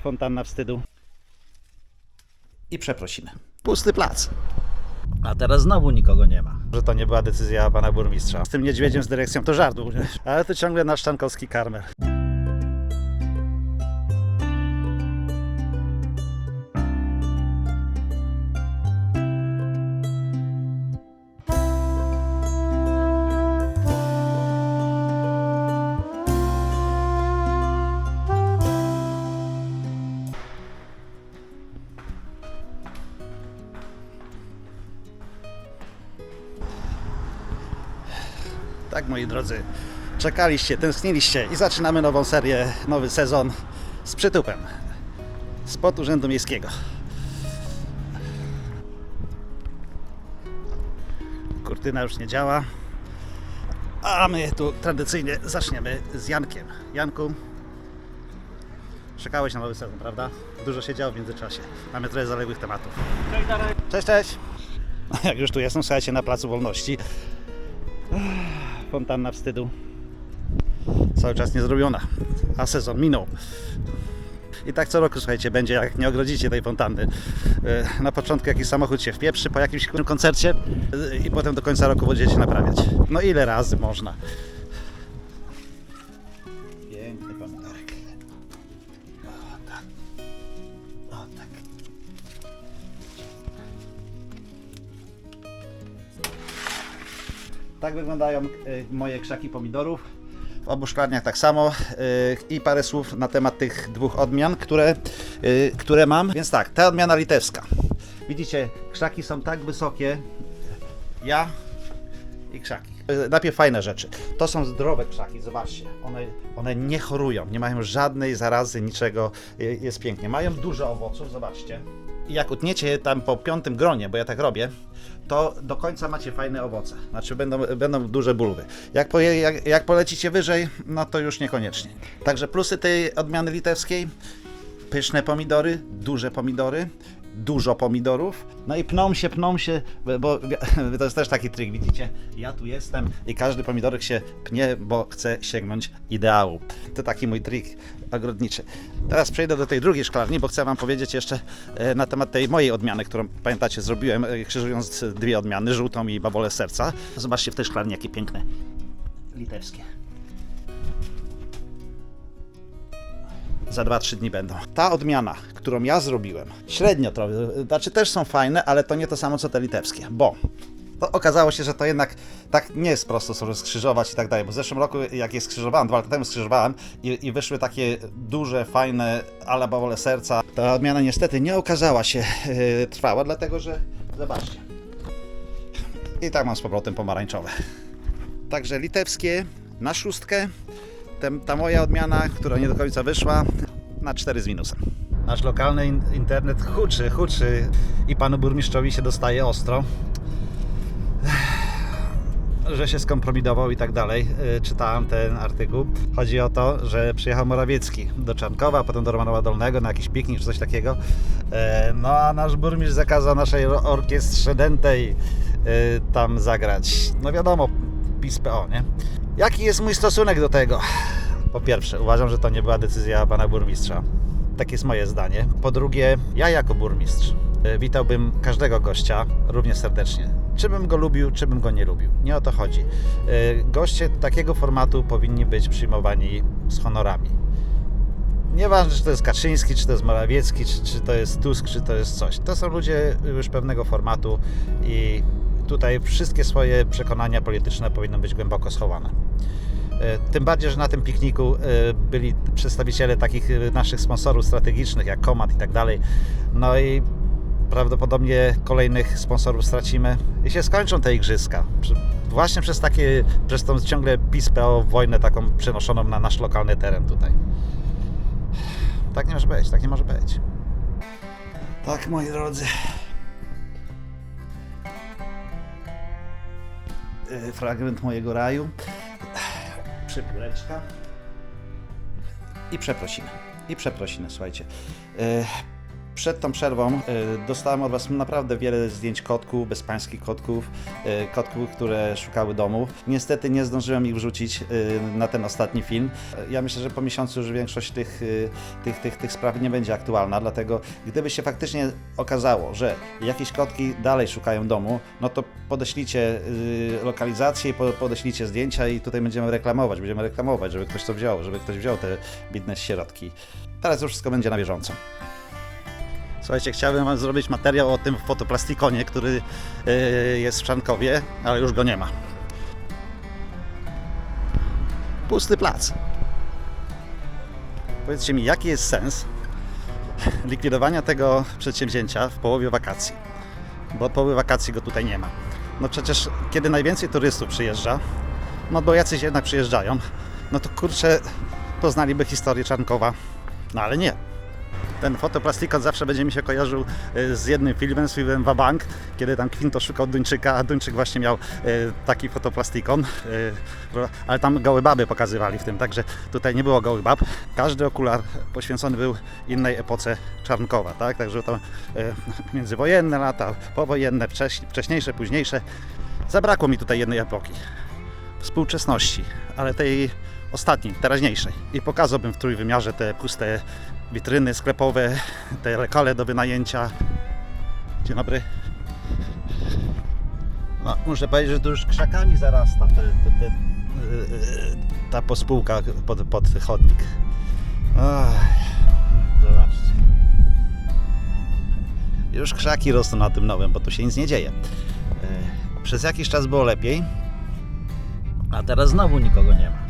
fontanna wstydu. I przeprosiny. Pusty plac. A teraz znowu nikogo nie ma. Że to nie była decyzja pana burmistrza. Z tym niedźwiedziem z dyrekcją to żart był, nie? Ale to ciągle nasz Czankowski karmer. Moi drodzy, czekaliście, tęskniliście i zaczynamy nową serię, nowy sezon z przytupem. Spod Urzędu Miejskiego. Kurtyna już nie działa. A my tu tradycyjnie zaczniemy z Jankiem. Janku, czekałeś na nowy sezon, prawda? Dużo się działo w międzyczasie. Mamy trochę zaległych tematów. Cześć, cześć! Jak już tu jestem, słuchajcie, na Placu Wolności. Fontanna wstydu. Cały czas nie zrobiona, a sezon minął. I tak co roku, słuchajcie, będzie, jak nie ogrodzicie tej fontanny. E, Na początku jakiś samochód się wpieprzy po jakimś koncercie e, i potem do końca roku będziecie naprawiać. No ile razy można? Piękny pomidorek. O tak. O tak. Tak wyglądają y, moje krzaki pomidorów. W obu szklarniach tak samo. y, I parę słów na temat tych dwóch odmian, które, y, które mam. Więc tak, ta odmiana litewska. Widzicie, krzaki są tak wysokie. Ja i krzaki. Najpierw fajne rzeczy. To są zdrowe krzaki, zobaczcie. One, one nie chorują, nie mają żadnej zarazy, niczego. Jest pięknie. Mają dużo owoców, zobaczcie. I jak utniecie je tam po piątym gronie, bo ja tak robię, to do końca macie fajne owoce. Znaczy będą, będą duże bulwy. Jak, poje, jak, jak polecicie wyżej, no to już niekoniecznie. Także plusy tej odmiany litewskiej. Pyszne pomidory, duże pomidory, dużo pomidorów. No i pną się, pną się, bo to jest też taki trik, widzicie? Ja tu jestem i każdy pomidorek się pnie, bo chce sięgnąć ideału. To taki mój trik ogrodniczy. Teraz przejdę do tej drugiej szklarni, bo chcę Wam powiedzieć jeszcze e, na temat tej mojej odmiany, którą pamiętacie zrobiłem, e, krzyżując dwie odmiany, żółtą i babolę serca. Zobaczcie w tej szklarni, jakie piękne litewskie. Za 2-3 dni będą. Ta odmiana, którą ja zrobiłem, średnio trochę, znaczy też są fajne, ale to nie to samo co te litewskie, bo to okazało się, że to jednak tak nie jest prosto sobie skrzyżować i tak dalej, bo w zeszłym roku jak je skrzyżowałem, dwa lata temu skrzyżowałem i, i wyszły takie duże, fajne ala bawole serca. Ta odmiana niestety nie okazała się yy, trwała, dlatego że, zobaczcie, i tak mam z powrotem pomarańczowe. Także litewskie na szóstkę, ta moja odmiana, która nie do końca wyszła, na 4 z minusem. Nasz lokalny in- internet huczy, huczy i panu burmistrzowi się dostaje ostro, że się skompromitował i tak dalej. Yy, Czytałem ten artykuł. Chodzi o to, że przyjechał Morawiecki do Czarnkowa, potem do Romanowa Dolnego na jakiś piknik czy coś takiego. E, No a nasz burmistrz zakazał naszej orkiestrze dętej yy, tam zagrać. No wiadomo, PiS PO, nie? Jaki jest mój stosunek do tego? Po pierwsze, uważam, że to nie była decyzja pana burmistrza. Tak jest moje zdanie. Po drugie, ja jako burmistrz e, witałbym każdego gościa równie serdecznie. Czy bym go lubił, czy bym go nie lubił. Nie o to chodzi. E, Goście takiego formatu powinni być przyjmowani z honorami. Nieważne, czy to jest Kaczyński, czy to jest Morawiecki, czy, czy to jest Tusk, czy to jest coś. To są ludzie już pewnego formatu i tutaj wszystkie swoje przekonania polityczne powinny być głęboko schowane. E, Tym bardziej, że na tym pikniku e, byli przedstawiciele takich e, naszych sponsorów strategicznych jak Komat i tak dalej. No i prawdopodobnie kolejnych sponsorów stracimy i się skończą te igrzyska. Właśnie przez takie, przez tą ciągle PiS-PO wojnę taką przenoszoną na nasz lokalny teren tutaj. Tak nie może być, tak nie może być. Tak, moi drodzy. Fragment mojego raju. Przypóreczka. I przeprosiny. I przeprosiny, słuchajcie. E, Przed tą przerwą y, dostałem od Was naprawdę wiele zdjęć kotków, bezpańskich kotków, y, kotków, które szukały domu. Niestety nie zdążyłem ich wrzucić y, na ten ostatni film. Ja myślę, że po miesiącu już większość tych, tych, tych, tych spraw nie będzie aktualna, dlatego gdyby się faktycznie okazało, że jakieś kotki dalej szukają domu, no to podeślijcie lokalizację, podeślijcie zdjęcia i tutaj będziemy reklamować, będziemy reklamować, żeby ktoś to wziął, żeby ktoś wziął te biedne sierotki. Teraz już wszystko będzie na bieżąco. Słuchajcie, chciałbym wam zrobić materiał o tym fotoplastikone, który y, jest w Szankowie, ale już go nie ma. Pusty plac. Powiedzcie mi, jaki jest sens likwidowania tego przedsięwzięcia w połowie wakacji? Bo od połowy wakacji go tutaj nie ma. No przecież, kiedy najwięcej turystów przyjeżdża, no bo jacyś jednak przyjeżdżają, no to kurczę, poznaliby historię Czarnkowa. No ale nie. Ten fotoplastikon zawsze będzie mi się kojarzył y, z jednym filmem, z filmem Wabank, kiedy tam Quinto szukał Duńczyka, a Duńczyk właśnie miał y, taki fotoplastikon, ro- ale tam gołe baby pokazywali w tym, także tutaj nie było gołych bab. Każdy okular poświęcony był innej epoce Czarnkowa, tak? Także to międzywojenne lata, powojenne, wcześ, wcześniejsze, późniejsze. Zabrakło mi tutaj jednej epoki współczesności, ale tej ostatniej, teraźniejszej. I pokazałbym w trójwymiarze te puste witryny sklepowe, te lokale do wynajęcia. Dzień dobry. No, muszę powiedzieć, że tu już krzakami zarasta te, te, te, yy, ta pospółka pod, pod chodnik. Zobaczcie. Już krzaki rosną na tym nowym, bo tu się nic nie dzieje. Yy, Przez jakiś czas było lepiej, a teraz znowu nikogo nie ma.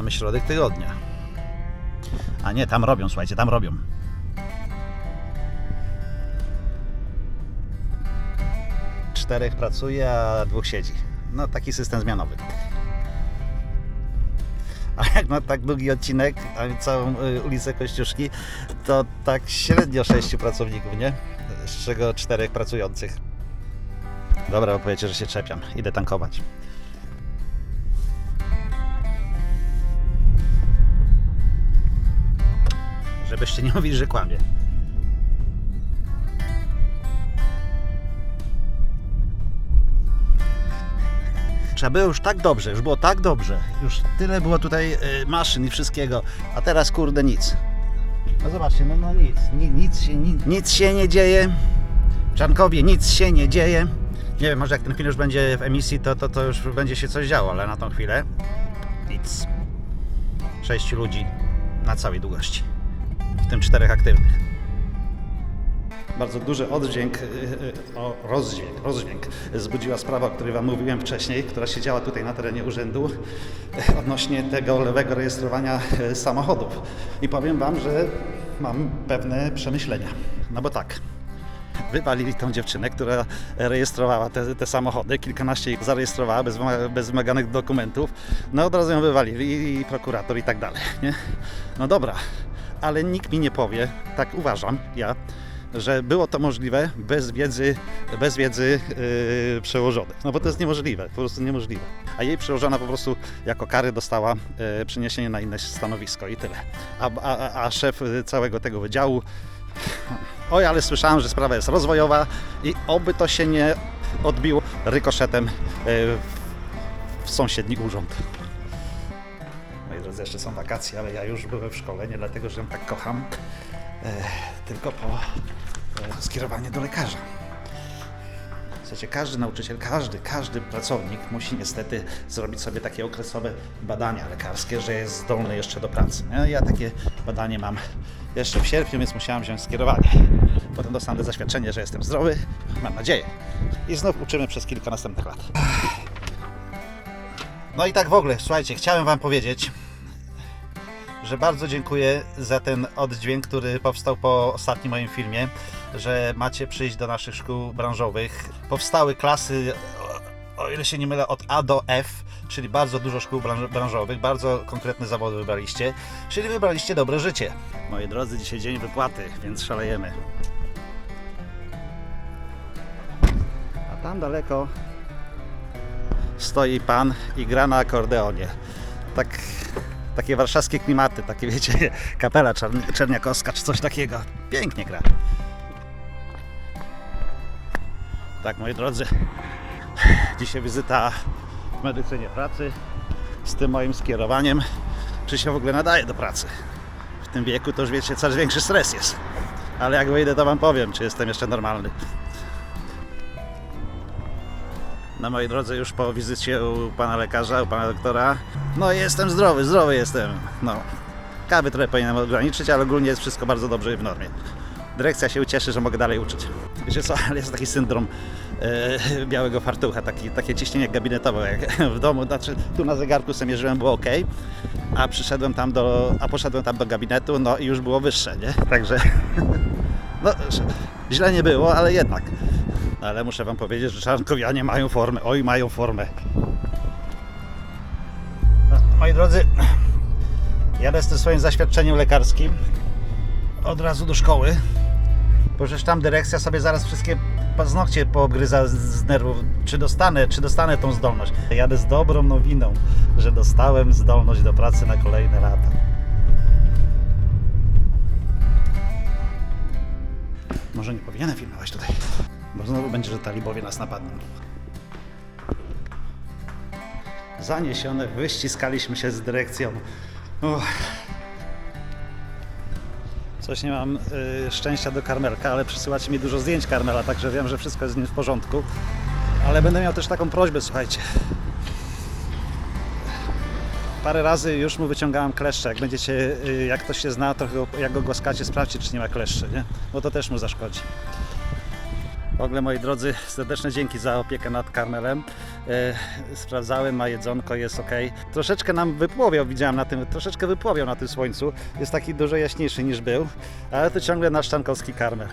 Mamy środek tygodnia. A nie, tam robią, słuchajcie, tam robią. Czterech pracuje, a dwóch siedzi. No taki system zmianowy. A jak ma tak długi odcinek, a całą y, ulicę Kościuszki, to tak średnio sześciu pracowników, nie? Z czego czterech pracujących. Dobra, bo powiecie, że się czepiam. Idę tankować. Żebyście nie mówili, że kłamie. Trzeba było już tak dobrze, już było tak dobrze. Już tyle było tutaj y, maszyn i wszystkiego, a teraz kurde nic. No zobaczcie, no, no nic, ni, nic, się, ni, nic się nie dzieje. W Czarnkowie nic się nie dzieje. Nie wiem, może jak ten film już będzie w emisji, to, to, to już będzie się coś działo, ale na tą chwilę nic. Sześciu ludzi na całej długości, tym czterech aktywnych. Bardzo duży oddźwięk, y, y, o, rozdźwięk, rozdźwięk zbudziła sprawa, o której Wam mówiłem wcześniej, która się działa tutaj na terenie urzędu y, odnośnie tego lewego rejestrowania y, samochodów. I powiem Wam, że mam pewne przemyślenia. No bo tak, wywalili tą dziewczynę, która rejestrowała te, te samochody, kilkanaście ich zarejestrowała bez, bez wymaganych dokumentów, no od razu ją wywalili i prokurator i tak dalej, nie? No dobra, ale nikt mi nie powie, tak uważam ja, że było to możliwe bez wiedzy, bez wiedzy yy, przełożonych. No bo to jest niemożliwe, po prostu niemożliwe. A jej przełożona po prostu jako kary dostała yy, przeniesienie na inne stanowisko i tyle. A, a, a szef y, całego tego wydziału Oj, ale słyszałem, że sprawa jest rozwojowa i oby to się nie odbiło rykoszetem w- w sąsiedni urząd. Jeszcze są wakacje, ale ja już byłem w szkole, nie dlatego, że ją tak kocham, e, tylko po e, skierowanie do lekarza. Słuchajcie, każdy nauczyciel, każdy, każdy pracownik musi niestety zrobić sobie takie okresowe badania lekarskie, że jest zdolny jeszcze do pracy. Nie? Ja takie badanie mam jeszcze w sierpniu, więc musiałem wziąć skierowanie. Potem dostanę zaświadczenie, że jestem zdrowy, mam nadzieję. I znów uczymy przez kilka następnych lat. No i tak w ogóle, słuchajcie, chciałem Wam powiedzieć, że bardzo dziękuję za ten oddźwięk, który powstał po ostatnim moim filmie, że macie przyjść do naszych szkół branżowych. Powstały klasy, o, o ile się nie mylę, od A do F, czyli bardzo dużo szkół branż- branżowych, bardzo konkretne zawody wybraliście, czyli wybraliście dobre życie. Moi drodzy, dzisiaj dzień wypłaty, więc szalejemy. A tam daleko stoi pan i gra na akordeonie. Tak, takie warszawskie klimaty, takie wiecie, kapela czarn- czerniakowska czy coś takiego. Pięknie gra. Tak, moi drodzy, dzisiaj wizyta w medycynie pracy z tym moim skierowaniem, czy się w ogóle nadaje do pracy. W tym wieku to już wiecie, coraz większy stres jest. Ale jak wyjdę, to wam powiem, czy jestem jeszcze normalny. Na mojej drodze już po wizycie u pana lekarza, u pana doktora. No jestem zdrowy, zdrowy jestem. No. Kawy trochę powinienem ograniczyć, ale ogólnie jest wszystko bardzo dobrze i w normie. Dyrekcja się ucieszy, że mogę dalej uczyć. Wiecie co, ale jest taki syndrom e, białego fartucha, taki, takie ciśnienie gabinetowe jak w domu. Znaczy, tu na zegarku sobie mierzyłem, było ok, a przyszedłem tam do, a poszedłem tam do gabinetu, no i już było wyższe, nie? Także, no, źle nie było, ale jednak. Ale muszę wam powiedzieć, że czarnkowianie mają formę. Oj, mają formę. No, Moi drodzy, jadę z tym swoim zaświadczeniem lekarskim od razu do szkoły. Bo przecież tam dyrekcja sobie zaraz wszystkie paznokcie poobgryza z nerwów. Czy dostanę, czy dostanę tą zdolność? Jadę z dobrą nowiną, że dostałem zdolność do pracy na kolejne lata. Może nie powinienem filmować tutaj, bo znowu będzie, że talibowie nas napadną. Zaniesione, wyściskaliśmy się z dyrekcją. Coś nie mam y, szczęścia do Karmelka, ale przysyłacie mi dużo zdjęć Karmela, także wiem, że wszystko jest z nim w porządku. Ale będę miał też taką prośbę, słuchajcie. Parę razy już mu wyciągałem kleszcze. Jak będziecie, y, jak ktoś się zna, trochę jak go głaskacie, sprawdźcie, czy nie ma kleszczy, nie? Bo to też mu zaszkodzi. W ogóle, moi drodzy, serdeczne dzięki za opiekę nad Karmelem. E, sprawdzałem, ma jedzonko, jest ok. Troszeczkę nam wypłowiał, widziałem na tym, troszeczkę wypłowiał na tym słońcu. Jest taki dużo jaśniejszy niż był, ale to ciągle nasz czarnkowski Karmel.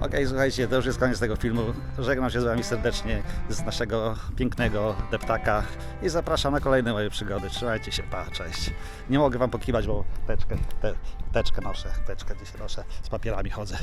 Okej, słuchajcie, to już jest koniec tego filmu. Żegnam się z Wami serdecznie z naszego pięknego deptaka i zapraszam na kolejne moje przygody. Trzymajcie się, pa, cześć. Nie mogę Wam pokiwać, bo teczkę, te, teczkę noszę, teczkę dzisiaj noszę, z papierami chodzę.